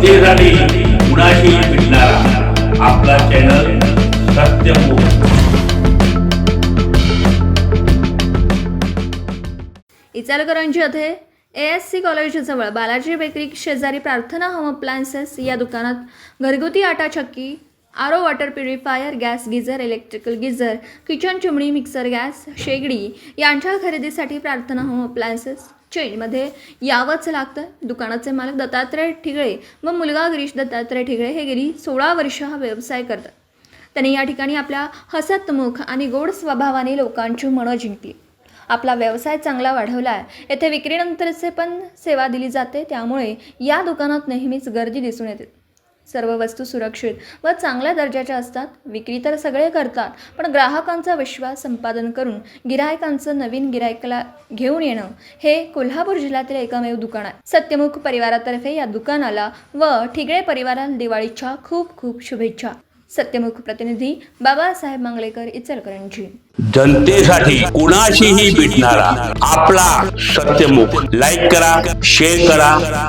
जनतेसाठी कुणाशी भेटणारा आपला चॅनल सत्यमुख इचालकरंजी येथे ए एस सी कॉलेजजवळ बालाजी बेकरी शेजारी प्रार्थना होम अप्लायन्सेस या दुकानात घरगुती आटा चक्की R O water purifier gas geyser electrical geyser kitchen chimney mixer gas शेगडी यांच्या खरेदीसाठी प्रार्थना होम अप्लायन्सेस चेंजमध्ये यावंच लागतं. दुकानाचे मालक दत्तात्रय ठिगळे व मुलगा गिरीश दत्तात्रय ठिगळे हे गेली सोळा वर्ष हा व्यवसाय करतात. त्यांनी या ठिकाणी आपल्या हसतमुख आणि गोड स्वभावाने लोकांची मनं जिंकली. आपला व्यवसाय चांगला वाढवला. आहे येथे विक्रीनंतरचे पण सेवा दिली जाते. त्यामुळे या दुकानात नेहमीच गर्दी दिसून येते. सर्व वस्तू सुरक्षित व चांगल्या दर्जाच्या असतात. विक्री तर सगळे करतात पण ग्राहकांचा विश्वास संपादन करून गिरायकांचं नवीन गिरायकाला घेऊन येणं हे कोल्हापूर जिल्ह्यातील एकमेव दुकान आहे. सत्यमुख परिवारातर्फे या दुकानाला व ठिगळे परिवाराला दिवाळीच्या खूप खूप शुभेच्छा. सत्यमुख प्रतिनिधी बाबासाहेब मांगलेकर इचलकरंजी. जनतेसाठी कुणाशीही भेटणारा आपला सत्यमुख. लाईक करा शेअर करा